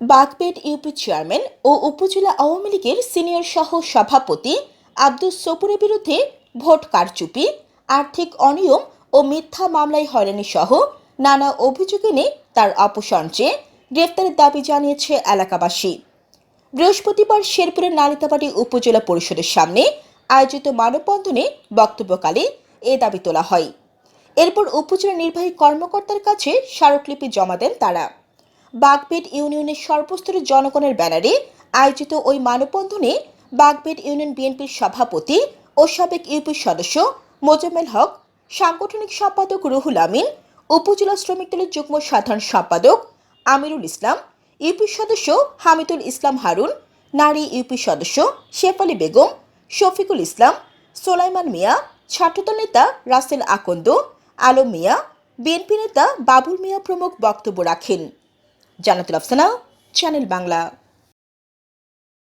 বাগপেট UP chairman ও উপজেলা আওয়ামী লীগের senior সহ সভাপতি আব্দুস সপুরের বিরুদ্ধে ভোট কারচুপি, আর্থিক অনিয়ম ও মিথ্যা মামলায় হয়রানি সহ নানা অভিযোগ এনে তার অপসারণ চেয়ে গ্রেফতারের দাবি জানিয়েছে এলাকাবাসী। বৃহস্পতিবার শেরপুরের নালিতাবাড়ি উপজেলা পরিষদের সামনে আয়োজিত মানববন্ধনে বক্তব্যকালে এ দাবি তোলা হয়। এরপর উপজেলা নির্বাহী কর্মকর্তার কাছে স্মারকলিপি জমা দেন তারা। বাগবেট ইউনিয়নের সর্বস্তরের জনগণের ব্যানারে আয়োজিত ওই মানববন্ধনে বাগবেট ইউনিয়ন বিএনপির সভাপতি ও সাবেক ইউপি সদস্য মোজাম্মেল হক, সাংগঠনিক সম্পাদক রুহুল আমিন, উপজেলা শ্রমিক দলের যুগ্ম সাধারণ সম্পাদক আমিরুল ইসলাম, ইউপি সদস্য হামিদুল ইসলাম হারুন, নারী ইউপি সদস্য শেফালি বেগম, শফিকুল ইসলাম, সোলাইমান মিয়া, ছাত্রদল নেতা রাসেল আকন্দ, আলম মিয়া, বিএনপি নেতা বাবুল মিয়া প্রমুখ বক্তব্য রাখেন। জানাতুল আফসানা চ্যানেল বাংলা।